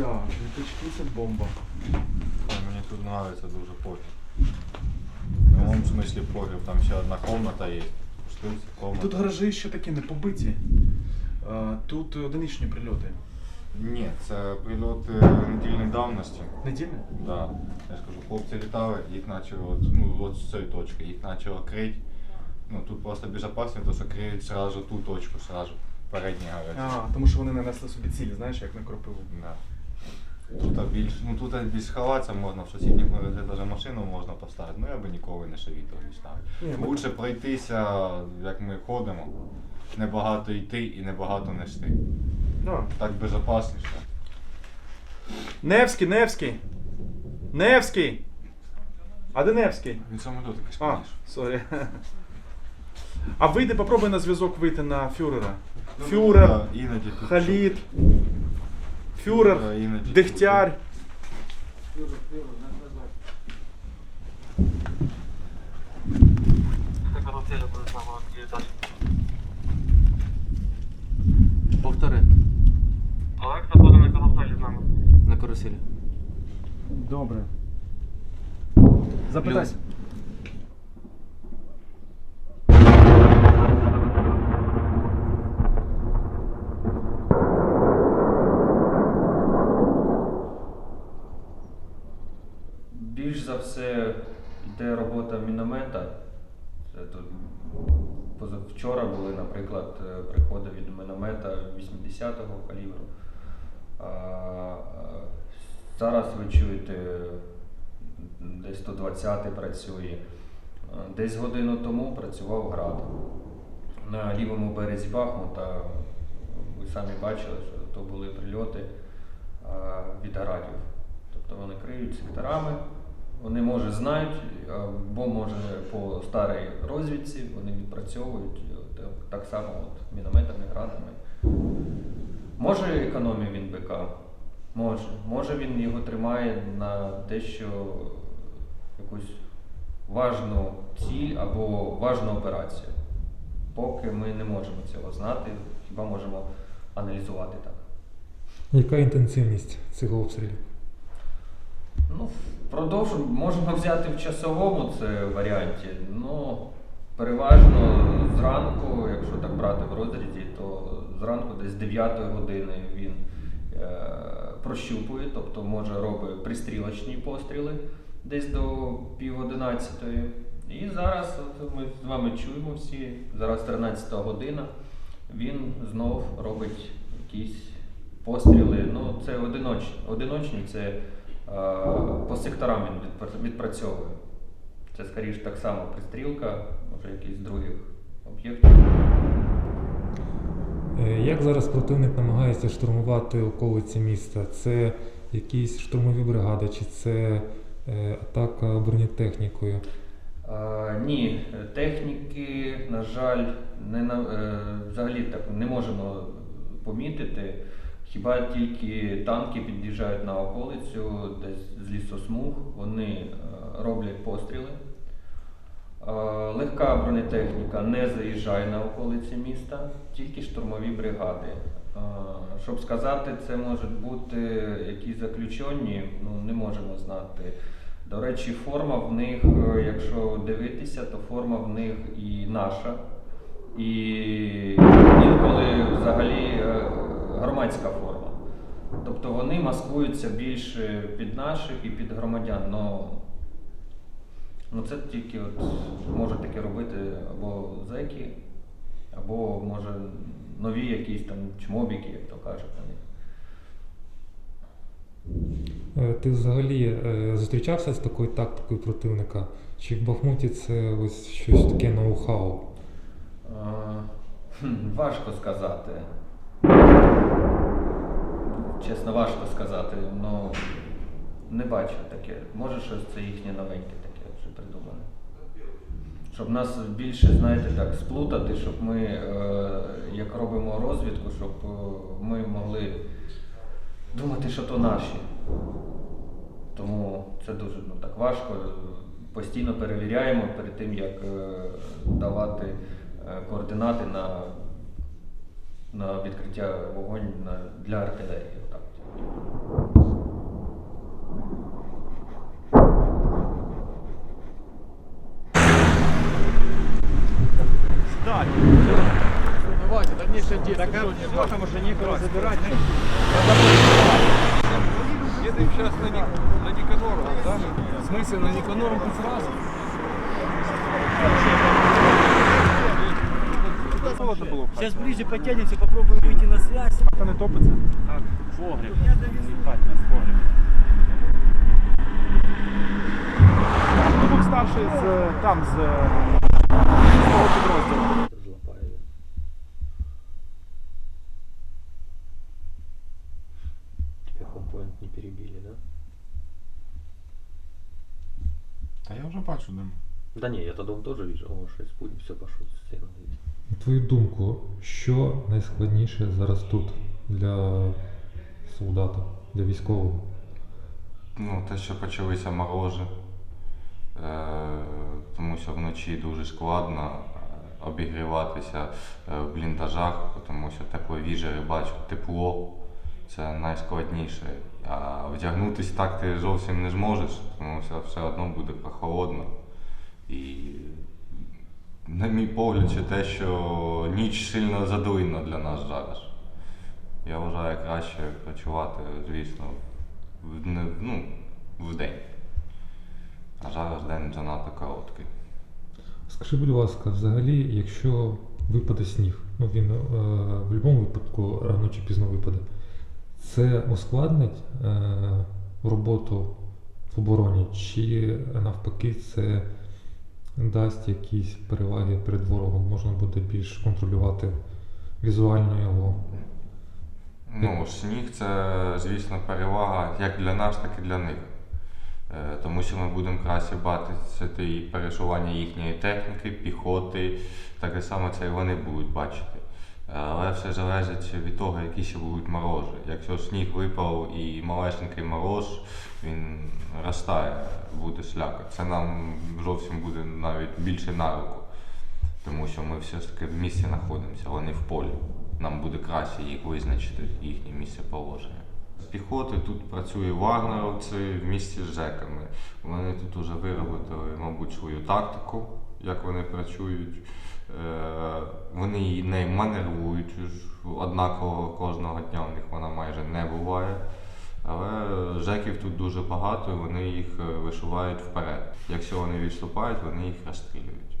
Так, літачки це бомба. Мені тут подобається дуже погріб. В прямому смислі погріб, там ще одна комната є. Штуці, комната. Тут гаражі ще такі не побиті. А, Тут одиничні прильоти. Ні, це прильоти недільної давності. Недільні? Да. Я ж кажу, хлопці літали, їх почали от, ну, от з цієї точки, їх почало крити. Ну тут просто безпечно, то що криють сразу ту точку, сразу. Передні гаражі. А, тому що вони нанесли собі цілі, знаєш, як на кропиву. Да. Тут більш, ну тут більш сховатися можна, в сусідньому гаражі навіть машину можна поставити. Ну я би ніколи не совітував не ми- Лучше пройтися, як ми ходимо, небагато йти і небагато нести. Да. Так безпечніше. Невський, Невський! Невський! А де Невський? Він самоліт якийсь А, конечно. сорі. А вийди, попробуй на зв'язок вийти на фюрера. Ну, Фюрер, да, іноді тут фюрер, іноді Дегтяр. Повтори Олег заходить на колосажі з нами. на каруселі. Добре. Запитайся. Більш за все йде робота міномета. Це тут позавчора були, наприклад, е, приходи від міномета 80-го калібру. А, Зараз ви чуєте, десь 120 працює. Десь годину тому працював град. На лівому березі Бахмута ви самі бачили, що то були прильоти від градів. Тобто вони криють секторами, вони може знають, або може по старій розвідці вони відпрацьовують е, так, само от, мінометами, градами. Може економію він БК? Може. Може він його тримає на дещо якусь важну ціль або важну операцію. Поки ми не можемо цього знати, хіба можемо аналізувати так. Яка інтенсивність цих обстрілів? Ну, впродовж можемо взяти в часовому це варіанті. Ну, переважно зранку, якщо так брати в розрізі, то зранку десь з 9 години він е, прощупує, тобто може робить пристрілочні постріли десь до пів одинадцятої. І зараз от ми з вами чуємо всі, зараз 13 година, він знов робить якісь постріли. Ну, це одиночні. Одиночні це по секторам він відпрацьовує. Це скоріше так само пристрілка, може якісь других об'єктів. Е, Як зараз противник намагається штурмувати околиці міста? Це якісь штурмові бригади, чи це е, атака бронетехнікою? А, ні, техніки, на жаль, не е, взагалі так не можемо помітити. Хіба тільки танки під'їжджають на околицю, десь з лісосмуг, вони е, роблять постріли. Е, Легка бронетехніка не заїжджає на околиці міста, тільки штурмові бригади. Е, Щоб сказати, це можуть бути якісь заключені, ну не можемо знати. До речі, форма в них, якщо дивитися, то форма в них і наша, і інколи взагалі громадська форма. Тобто вони маскуються більше під наших і під громадян. Но, ну це тільки от можуть таке робити або зеки, або може нові якісь там чмобіки, як то кажуть. вони. Е, Ти взагалі е, зустрічався з такою тактикою противника? Чи в Бахмуті це ось щось таке ноу-хау? А, Важко сказати. Чесно, важко сказати. Ну, не бачу таке. Може, щось це їхнє новеньке таке вже придумане. Щоб нас більше, знаєте, так сплутати, щоб ми, е, як робимо розвідку, щоб е, ми могли думати, що то наші. Тому це дуже ну, так важко. Постійно перевіряємо перед тим, як е, давати координати на, на відкриття вогонь для артилерії. Отак. Стать! Давайте, дальніше діти. Так, все, там уже сейчас на, Ник на Никанору, да? В смысле, на Никанору сразу? Холодно було. Сейчас ближе потянемся, попробуем выйти на связь. Та не топиться. Погреб. Хто був старший з там з, з того підрозділу? Тебя компонент не перебили, да? Та я вже бачу дим. Да не, я-то дом тоже вижу. О, 6 пуль, все пошло, стену. На твою думку, що найскладніше зараз тут для солдата, для військового? Ну, те, що почалися морожі, е, тому що вночі дуже складно е, обігріватися е, в бліндажах, тому що тепловіжери бачу тепло, це найскладніше. А вдягнутися так ти зовсім не зможеш, тому що все одно буде прохолодно. І на мій погляд, ще те, що ніч сильно задуйна для нас зараз. Я вважаю краще працювати, звісно, в, ну, в день. А зараз день занадто короткий. Скажи, будь ласка, взагалі, якщо випаде сніг, ну він е, в будь-якому випадку рано чи пізно випаде, це ускладнить е, роботу в обороні, чи навпаки це дасть якісь переваги перед ворогом, можна буде більш контролювати візуально його. Ну, сніг це, звісно, перевага як для нас, так і для них. Е, Тому що ми будемо краще бачити і пересування їхньої техніки, піхоти, таке саме це і вони будуть бачити. Е, Але все залежить від того, які ще будуть морожі. Якщо сніг випав і малесенький мороз, він розтає, буде слякоть. Це нам зовсім буде навіть більше на руку. Тому що ми все ж таки в місті знаходимося, вони в полі. Нам буде краще їх визначити, їхнє місце положення. З піхоти тут працює вагнеровці в місті з ЖЕКами. Вони тут вже виробили, мабуть, свою тактику, як вони працюють. Е, Вони її не маневрують однаково кожного дня, у них вона майже не буває. Але жеків тут дуже багато, і вони їх е, вишивають вперед. Якщо вони відступають, вони їх розстрілюють.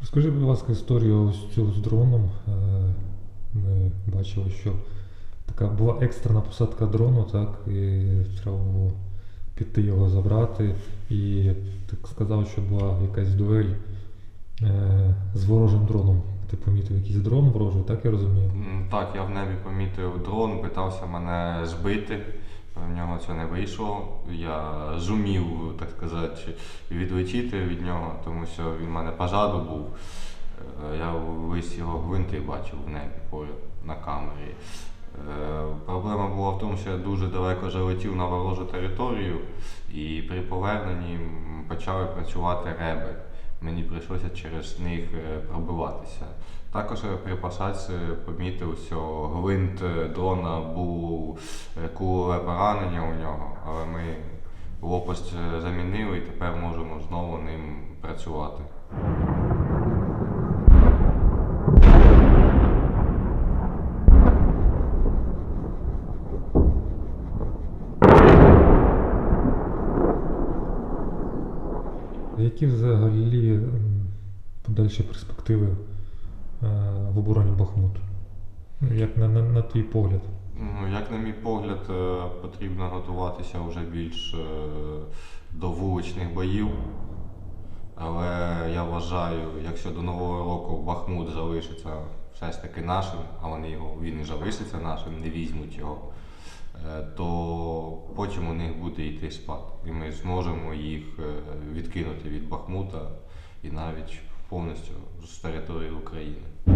Розкажи, будь ласка, історію ось цю з дроном. Е, Ми бачили, що така була екстрена посадка дрону, так, і треба було піти його забрати. І ти сказав, що була якась дуель з ворожим дроном. Ти помітив якийсь дрон ворожий, так я розумію? Так, я в небі помітив дрон, питався мене збити. В нього це не вийшло. Я зумів, так сказати, відлетіти від нього, тому що він в мене позаду був. Е, Я весь його гвинти бачив в небі на камері. Е, Проблема була в тому, що я дуже далеко залетів на ворожу територію, і при поверненні почали працювати реби. Мені прийшлося через них е, пробиватися. Також е, при посадці помітив, що гвинт е, дрона був кулове поранення у нього, але ми лопасть замінили і тепер можемо знову ним працювати. Які взагалі подальші перспективи е, в обороні Бахмуту? Ну, Як на, на, на твій погляд? Ну, як на мій погляд, е, потрібно готуватися вже більш е, до вуличних боїв. Але я вважаю, якщо до Нового року Бахмут залишиться все ж таки нашим, а вони його, він і залишиться нашим, не візьмуть його, то потім у них буде йти спад. І ми зможемо їх е, відкинути від Бахмута і навіть повністю з території України.